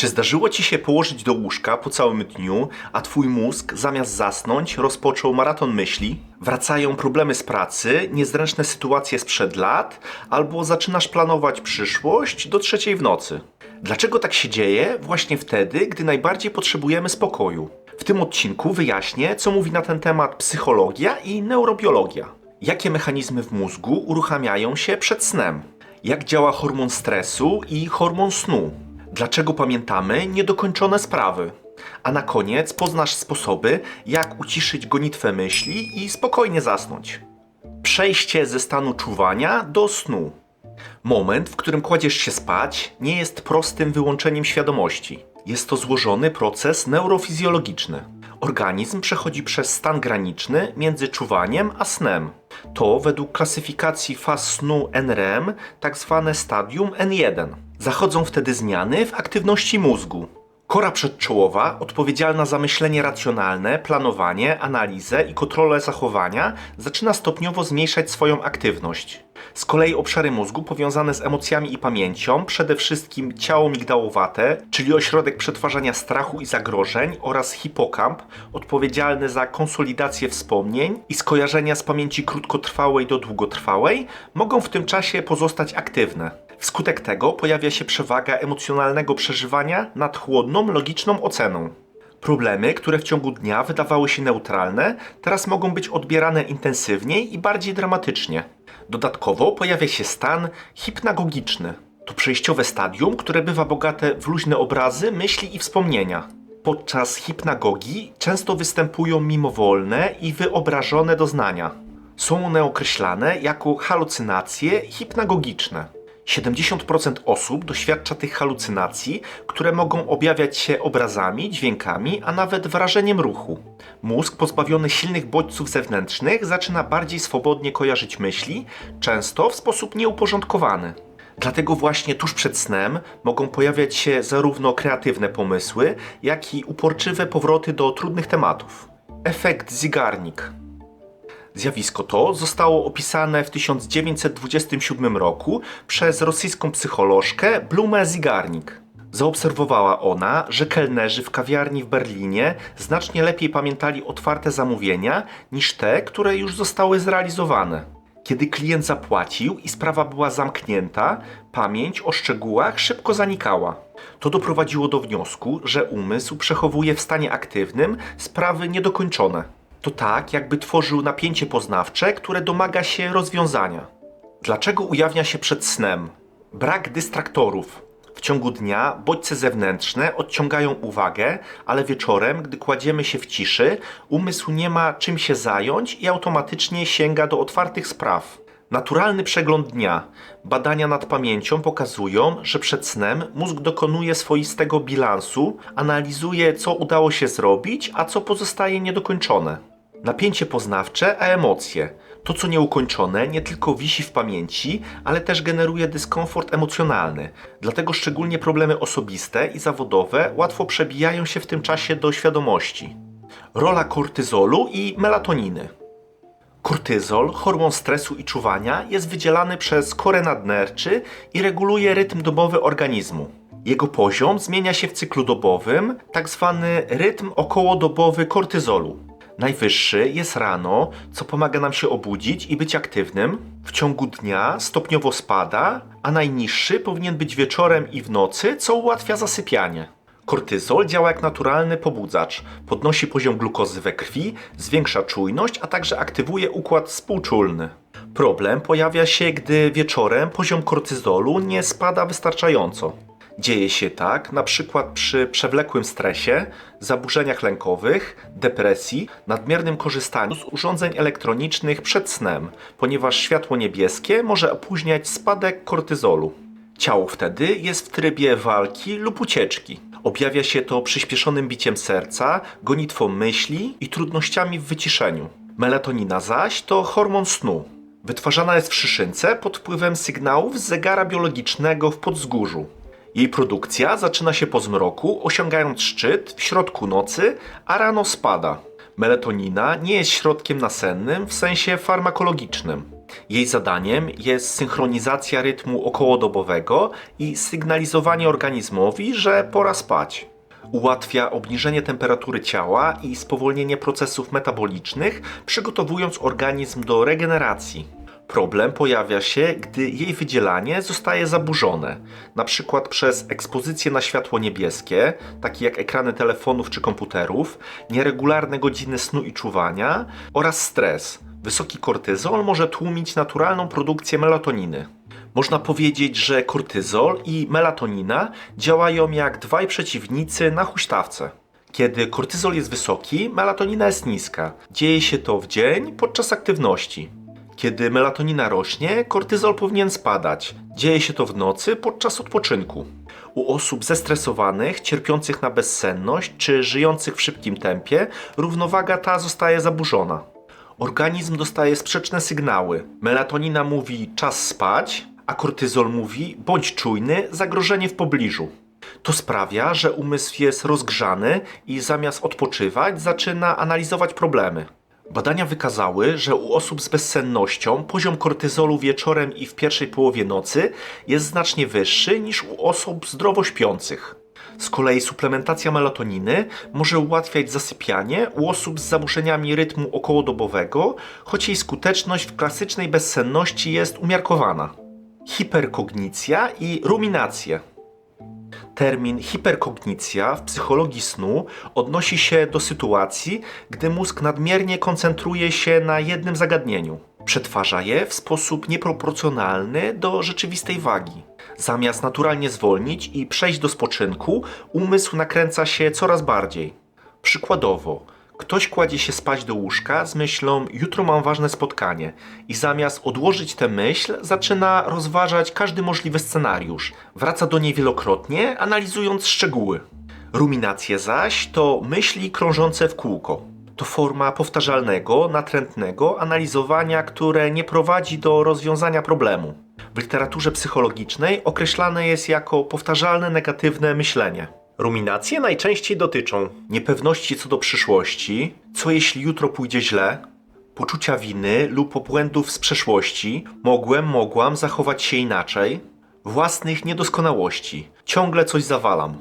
Czy zdarzyło ci się położyć do łóżka po całym dniu, a twój mózg zamiast zasnąć rozpoczął maraton myśli? Wracają problemy z pracy, niezręczne sytuacje sprzed lat, albo zaczynasz planować przyszłość do trzeciej w nocy. Dlaczego tak się dzieje właśnie wtedy, gdy najbardziej potrzebujemy spokoju? W tym odcinku wyjaśnię, co mówi na ten temat psychologia i neurobiologia. Jakie mechanizmy w mózgu uruchamiają się przed snem? Jak działa hormon stresu i hormon snu? Dlaczego pamiętamy niedokończone sprawy? A na koniec poznasz sposoby, jak uciszyć gonitwę myśli i spokojnie zasnąć. Przejście ze stanu czuwania do snu. Moment, w którym kładziesz się spać, nie jest prostym wyłączeniem świadomości. Jest to złożony proces neurofizjologiczny. Organizm przechodzi przez stan graniczny między czuwaniem a snem. To według klasyfikacji faz snu NREM tak zwane stadium N1. Zachodzą wtedy zmiany w aktywności mózgu. Kora przedczołowa, odpowiedzialna za myślenie racjonalne, planowanie, analizę i kontrolę zachowania, zaczyna stopniowo zmniejszać swoją aktywność. Z kolei obszary mózgu powiązane z emocjami i pamięcią, przede wszystkim ciało migdałowate, czyli ośrodek przetwarzania strachu i zagrożeń oraz hipokamp, odpowiedzialny za konsolidację wspomnień i skojarzenia z pamięci krótkotrwałej do długotrwałej, mogą w tym czasie pozostać aktywne. Wskutek tego pojawia się przewaga emocjonalnego przeżywania nad chłodną, logiczną oceną. Problemy, które w ciągu dnia wydawały się neutralne, teraz mogą być odbierane intensywniej i bardziej dramatycznie. Dodatkowo pojawia się stan hipnagogiczny. To przejściowe stadium, które bywa bogate w luźne obrazy, myśli i wspomnienia. Podczas hipnagogii często występują mimowolne i wyobrażone doznania. Są one określane jako halucynacje hipnagogiczne. 70% osób doświadcza tych halucynacji, które mogą objawiać się obrazami, dźwiękami, a nawet wrażeniem ruchu. Mózg pozbawiony silnych bodźców zewnętrznych zaczyna bardziej swobodnie kojarzyć myśli, często w sposób nieuporządkowany. Dlatego właśnie tuż przed snem mogą pojawiać się zarówno kreatywne pomysły, jak i uporczywe powroty do trudnych tematów. Efekt Zigarnik. Zjawisko to zostało opisane w 1927 roku przez rosyjską psycholożkę Blumę Zigarnik. Zaobserwowała ona, że kelnerzy w kawiarni w Berlinie znacznie lepiej pamiętali otwarte zamówienia niż te, które już zostały zrealizowane. Kiedy klient zapłacił i sprawa była zamknięta, pamięć o szczegółach szybko zanikała. To doprowadziło do wniosku, że umysł przechowuje w stanie aktywnym sprawy niedokończone. To tak, jakby tworzył napięcie poznawcze, które domaga się rozwiązania. Dlaczego ujawnia się przed snem? Brak dystraktorów. W ciągu dnia bodźce zewnętrzne odciągają uwagę, ale wieczorem, gdy kładziemy się w ciszy, umysł nie ma czym się zająć i automatycznie sięga do otwartych spraw. Naturalny przegląd dnia. Badania nad pamięcią pokazują, że przed snem mózg dokonuje swoistego bilansu, analizuje, co udało się zrobić, a co pozostaje niedokończone. Napięcie poznawcze, a emocje. To, co nieukończone, nie tylko wisi w pamięci, ale też generuje dyskomfort emocjonalny. Dlatego szczególnie problemy osobiste i zawodowe łatwo przebijają się w tym czasie do świadomości. Rola kortyzolu i melatoniny. Kortyzol, hormon stresu i czuwania, jest wydzielany przez korę nadnerczy i reguluje rytm dobowy organizmu. Jego poziom zmienia się w cyklu dobowym, tak zwany rytm okołodobowy kortyzolu. Najwyższy jest rano, co pomaga nam się obudzić i być aktywnym. W ciągu dnia stopniowo spada, a najniższy powinien być wieczorem i w nocy, co ułatwia zasypianie. Kortyzol działa jak naturalny pobudzacz, podnosi poziom glukozy we krwi, zwiększa czujność, a także aktywuje układ współczulny. Problem pojawia się, gdy wieczorem poziom kortyzolu nie spada wystarczająco. Dzieje się tak na przykład przy przewlekłym stresie, zaburzeniach lękowych, depresji, nadmiernym korzystaniu z urządzeń elektronicznych przed snem, ponieważ światło niebieskie może opóźniać spadek kortyzolu. Ciało wtedy jest w trybie walki lub ucieczki. Objawia się to przyspieszonym biciem serca, gonitwą myśli i trudnościami w wyciszeniu. Melatonina zaś to hormon snu. Wytwarzana jest w szyszynce pod wpływem sygnałów z zegara biologicznego w podzgórzu. Jej produkcja zaczyna się po zmroku, osiągając szczyt w środku nocy, a rano spada. Melatonina nie jest środkiem nasennym w sensie farmakologicznym. Jej zadaniem jest synchronizacja rytmu okołodobowego i sygnalizowanie organizmowi, że pora spać. Ułatwia obniżenie temperatury ciała i spowolnienie procesów metabolicznych, przygotowując organizm do regeneracji. Problem pojawia się, gdy jej wydzielanie zostaje zaburzone, na przykład przez ekspozycję na światło niebieskie, takie jak ekrany telefonów czy komputerów, nieregularne godziny snu i czuwania oraz stres. Wysoki kortyzol może tłumić naturalną produkcję melatoniny. Można powiedzieć, że kortyzol i melatonina działają jak dwaj przeciwnicy na huśtawce. Kiedy kortyzol jest wysoki, melatonina jest niska. Dzieje się to w dzień podczas aktywności. Kiedy melatonina rośnie, kortyzol powinien spadać. Dzieje się to w nocy podczas odpoczynku. U osób zestresowanych, cierpiących na bezsenność czy żyjących w szybkim tempie, równowaga ta zostaje zaburzona. Organizm dostaje sprzeczne sygnały. Melatonina mówi czas spać, a kortyzol mówi bądź czujny, zagrożenie w pobliżu. To sprawia, że umysł jest rozgrzany i zamiast odpoczywać, zaczyna analizować problemy. Badania wykazały, że u osób z bezsennością poziom kortyzolu wieczorem i w pierwszej połowie nocy jest znacznie wyższy niż u osób zdrowo śpiących. Z kolei suplementacja melatoniny może ułatwiać zasypianie u osób z zaburzeniami rytmu okołodobowego, choć jej skuteczność w klasycznej bezsenności jest umiarkowana. Hiperkognicja i ruminacje. Termin hiperkognicja w psychologii snu odnosi się do sytuacji, gdy mózg nadmiernie koncentruje się na jednym zagadnieniu. Przetwarza je w sposób nieproporcjonalny do rzeczywistej wagi. Zamiast naturalnie zwolnić i przejść do spoczynku, umysł nakręca się coraz bardziej. Przykładowo, ktoś kładzie się spać do łóżka z myślą: Jutro mam ważne spotkanie, i zamiast odłożyć tę myśl, zaczyna rozważać każdy możliwy scenariusz. Wraca do niej wielokrotnie, analizując szczegóły. Ruminacje zaś to myśli krążące w kółko. To forma powtarzalnego, natrętnego analizowania, które nie prowadzi do rozwiązania problemu. W literaturze psychologicznej określane jest jako powtarzalne negatywne myślenie. Ruminacje najczęściej dotyczą niepewności co do przyszłości, co jeśli jutro pójdzie źle, poczucia winy lub błędów z przeszłości, mogłem, mogłam zachować się inaczej, własnych niedoskonałości, ciągle coś zawalam.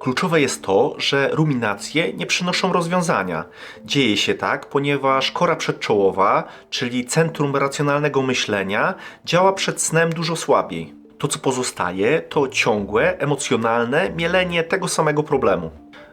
Kluczowe jest to, że ruminacje nie przynoszą rozwiązania. Dzieje się tak, ponieważ kora przedczołowa, czyli centrum racjonalnego myślenia, działa przed snem dużo słabiej. To, co pozostaje, to ciągłe, emocjonalne mielenie tego samego problemu.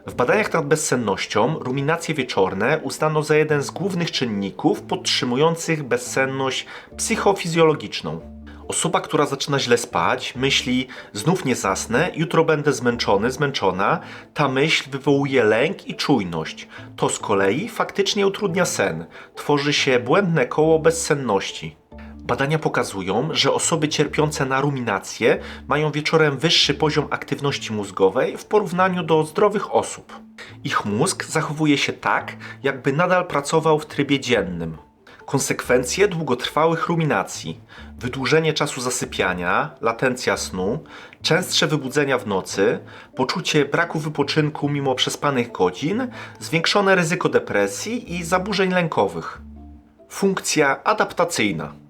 W badaniach nad bezsennością ruminacje wieczorne uznano za jeden z głównych czynników podtrzymujących bezsenność psychofizjologiczną. Osoba, która zaczyna źle spać, myśli znów nie zasnę, jutro będę zmęczony, zmęczona. Ta myśl wywołuje lęk i czujność. To z kolei faktycznie utrudnia sen. Tworzy się błędne koło bezsenności. Badania pokazują, że osoby cierpiące na ruminację mają wieczorem wyższy poziom aktywności mózgowej w porównaniu do zdrowych osób. Ich mózg zachowuje się tak, jakby nadal pracował w trybie dziennym. Konsekwencje długotrwałych ruminacji: wydłużenie czasu zasypiania, latencja snu, częstsze wybudzenia w nocy, poczucie braku wypoczynku mimo przespanych godzin, zwiększone ryzyko depresji i zaburzeń lękowych. Funkcja adaptacyjna.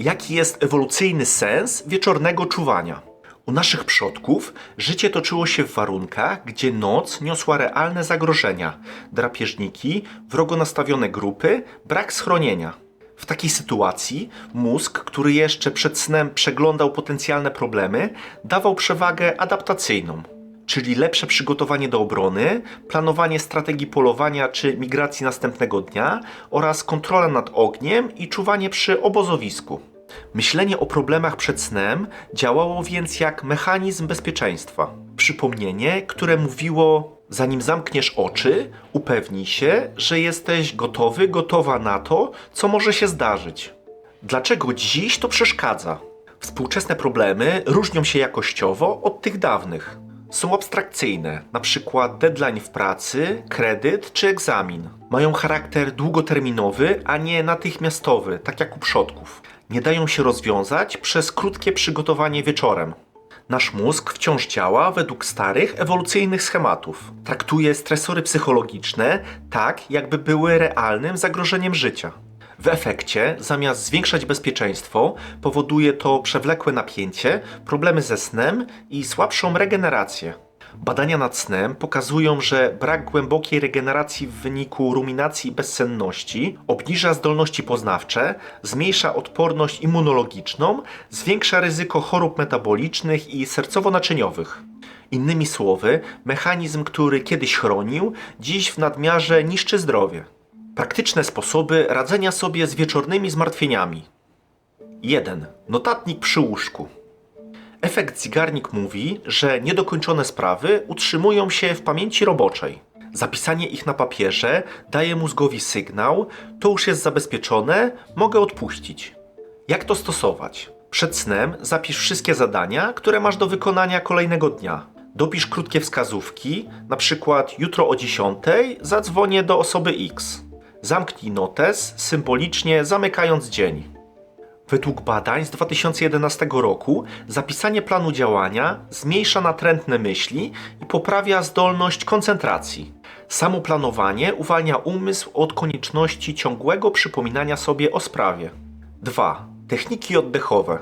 Jaki jest ewolucyjny sens wieczornego czuwania? U naszych przodków życie toczyło się w warunkach, gdzie noc niosła realne zagrożenia, drapieżniki, wrogo nastawione grupy, brak schronienia. W takiej sytuacji mózg, który jeszcze przed snem przeglądał potencjalne problemy, dawał przewagę adaptacyjną, czyli lepsze przygotowanie do obrony, planowanie strategii polowania czy migracji następnego dnia oraz kontrola nad ogniem i czuwanie przy obozowisku. Myślenie o problemach przed snem działało więc jak mechanizm bezpieczeństwa. Przypomnienie, które mówiło: Zanim zamkniesz oczy, upewnij się, że jesteś gotowy, gotowa na to, co może się zdarzyć. Dlaczego dziś to przeszkadza? Współczesne problemy różnią się jakościowo od tych dawnych. Są abstrakcyjne, przykład deadline w pracy, kredyt czy egzamin. Mają charakter długoterminowy, a nie natychmiastowy, tak jak u przodków nie dają się rozwiązać przez krótkie przygotowanie wieczorem. Nasz mózg wciąż działa według starych, ewolucyjnych schematów. Traktuje stresory psychologiczne tak, jakby były realnym zagrożeniem życia. W efekcie, zamiast zwiększać bezpieczeństwo, powoduje to przewlekłe napięcie, problemy ze snem i słabszą regenerację. Badania nad snem pokazują, że brak głębokiej regeneracji w wyniku ruminacji i bezsenności obniża zdolności poznawcze, zmniejsza odporność immunologiczną, zwiększa ryzyko chorób metabolicznych i sercowo-naczyniowych. Innymi słowy, mechanizm, który kiedyś chronił, dziś w nadmiarze niszczy zdrowie. Praktyczne sposoby radzenia sobie z wieczornymi zmartwieniami. 1. Notatnik przy łóżku. Efekt Zigarnik mówi, że niedokończone sprawy utrzymują się w pamięci roboczej. Zapisanie ich na papierze daje mózgowi sygnał, to już jest zabezpieczone, mogę odpuścić. Jak to stosować? Przed snem zapisz wszystkie zadania, które masz do wykonania kolejnego dnia. Dopisz krótkie wskazówki, na przykład jutro o 10 zadzwonię do osoby X. Zamknij notes, symbolicznie zamykając dzień. Według badań z 2011 roku zapisanie planu działania zmniejsza natrętne myśli i poprawia zdolność koncentracji. Samo planowanie uwalnia umysł od konieczności ciągłego przypominania sobie o sprawie. 2. Techniki oddechowe.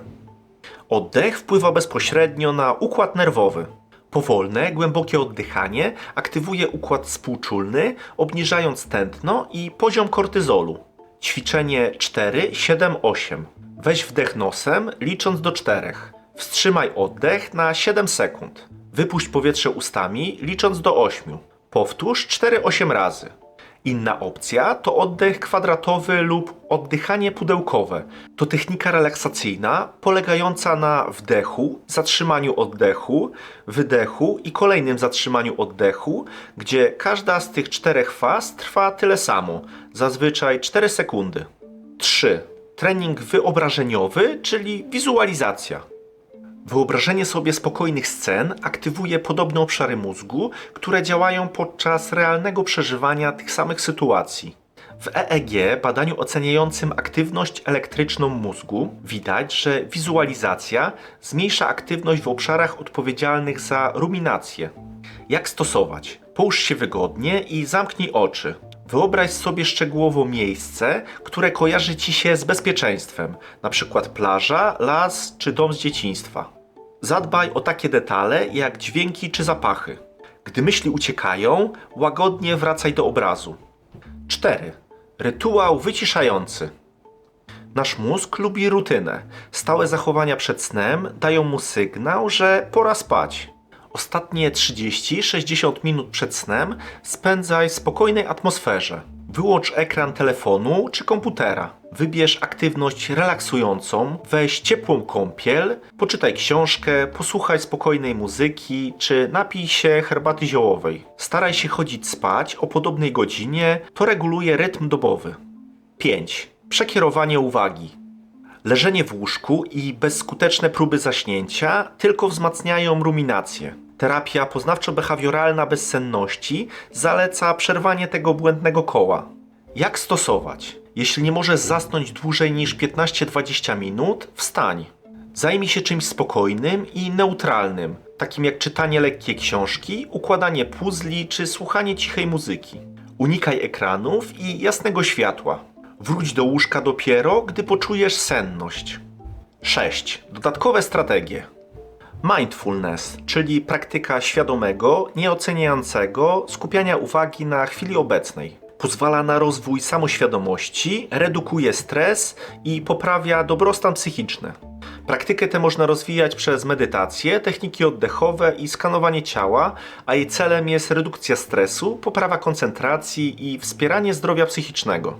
Oddech wpływa bezpośrednio na układ nerwowy. Powolne, głębokie oddychanie aktywuje układ współczulny, obniżając tętno i poziom kortyzolu. Ćwiczenie 4, 7, 8. Weź wdech nosem, licząc do 4. Wstrzymaj oddech na 7 sekund. Wypuść powietrze ustami, licząc do 8. Powtórz 4-8 razy. Inna opcja to oddech kwadratowy lub oddychanie pudełkowe. To technika relaksacyjna polegająca na wdechu, zatrzymaniu oddechu, wydechu i kolejnym zatrzymaniu oddechu, gdzie każda z tych czterech faz trwa tyle samo, zazwyczaj 4 sekundy. 3. Trening wyobrażeniowy, czyli wizualizacja. Wyobrażenie sobie spokojnych scen aktywuje podobne obszary mózgu, które działają podczas realnego przeżywania tych samych sytuacji. W EEG, badaniu oceniającym aktywność elektryczną mózgu, widać, że wizualizacja zmniejsza aktywność w obszarach odpowiedzialnych za ruminację. Jak stosować? Połóż się wygodnie i zamknij oczy. Wyobraź sobie szczegółowo miejsce, które kojarzy ci się z bezpieczeństwem, na przykład plaża, las czy dom z dzieciństwa. Zadbaj o takie detale jak dźwięki czy zapachy. Gdy myśli uciekają, łagodnie wracaj do obrazu. 4. Rytuał wyciszający. Nasz mózg lubi rutynę. Stałe zachowania przed snem dają mu sygnał, że pora spać. Ostatnie 30-60 minut przed snem spędzaj w spokojnej atmosferze. Wyłącz ekran telefonu czy komputera. Wybierz aktywność relaksującą, weź ciepłą kąpiel, poczytaj książkę, posłuchaj spokojnej muzyki czy napij się herbaty ziołowej. Staraj się chodzić spać o podobnej godzinie, to reguluje rytm dobowy. 5. Przekierowanie uwagi. Leżenie w łóżku i bezskuteczne próby zaśnięcia tylko wzmacniają ruminację. Terapia poznawczo-behawioralna bezsenności zaleca przerwanie tego błędnego koła. Jak stosować? Jeśli nie możesz zasnąć dłużej niż 15-20 minut, wstań. Zajmij się czymś spokojnym i neutralnym, takim jak czytanie lekkiej książki, układanie puzli czy słuchanie cichej muzyki. Unikaj ekranów i jasnego światła. Wróć do łóżka dopiero, gdy poczujesz senność. 6. Dodatkowe strategie. Mindfulness, czyli praktyka świadomego, nieoceniającego skupiania uwagi na chwili obecnej. Pozwala na rozwój samoświadomości, redukuje stres i poprawia dobrostan psychiczny. Praktykę tę można rozwijać przez medytację, techniki oddechowe i skanowanie ciała, a jej celem jest redukcja stresu, poprawa koncentracji i wspieranie zdrowia psychicznego.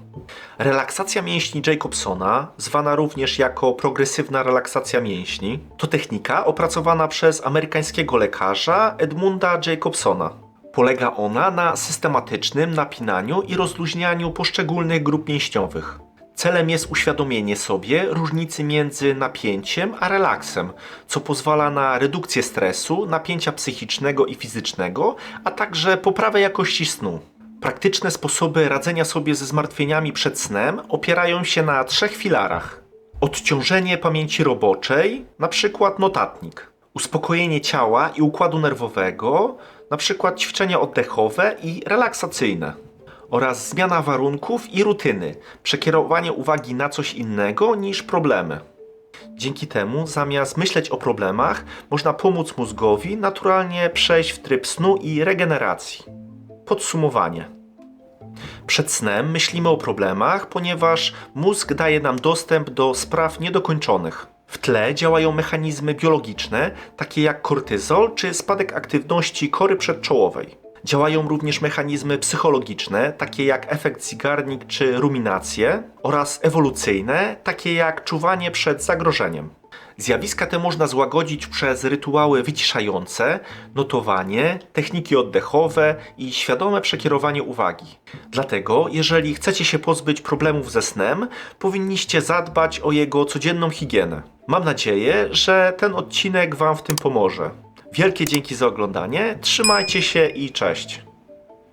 Relaksacja mięśni Jacobsona, zwana również jako progresywna relaksacja mięśni, to technika opracowana przez amerykańskiego lekarza Edmunda Jacobsona. Polega ona na systematycznym napinaniu i rozluźnianiu poszczególnych grup mięśniowych. Celem jest uświadomienie sobie różnicy między napięciem a relaksem, co pozwala na redukcję stresu, napięcia psychicznego i fizycznego, a także poprawę jakości snu. Praktyczne sposoby radzenia sobie ze zmartwieniami przed snem opierają się na trzech filarach. Odciążenie pamięci roboczej, przykład notatnik. Uspokojenie ciała i układu nerwowego, przykład ćwiczenia oddechowe i relaksacyjne oraz zmiana warunków i rutyny, przekierowanie uwagi na coś innego niż problemy. Dzięki temu, zamiast myśleć o problemach, można pomóc mózgowi naturalnie przejść w tryb snu i regeneracji. Podsumowanie. Przed snem myślimy o problemach, ponieważ mózg daje nam dostęp do spraw niedokończonych. W tle działają mechanizmy biologiczne, takie jak kortyzol czy spadek aktywności kory przedczołowej. Działają również mechanizmy psychologiczne, takie jak efekt zigarnik czy ruminacje, oraz ewolucyjne, takie jak czuwanie przed zagrożeniem. Zjawiska te można złagodzić przez rytuały wyciszające, notowanie, techniki oddechowe i świadome przekierowanie uwagi. Dlatego, jeżeli chcecie się pozbyć problemów ze snem, powinniście zadbać o jego codzienną higienę. Mam nadzieję, że ten odcinek Wam w tym pomoże. Wielkie dzięki za oglądanie, trzymajcie się i cześć.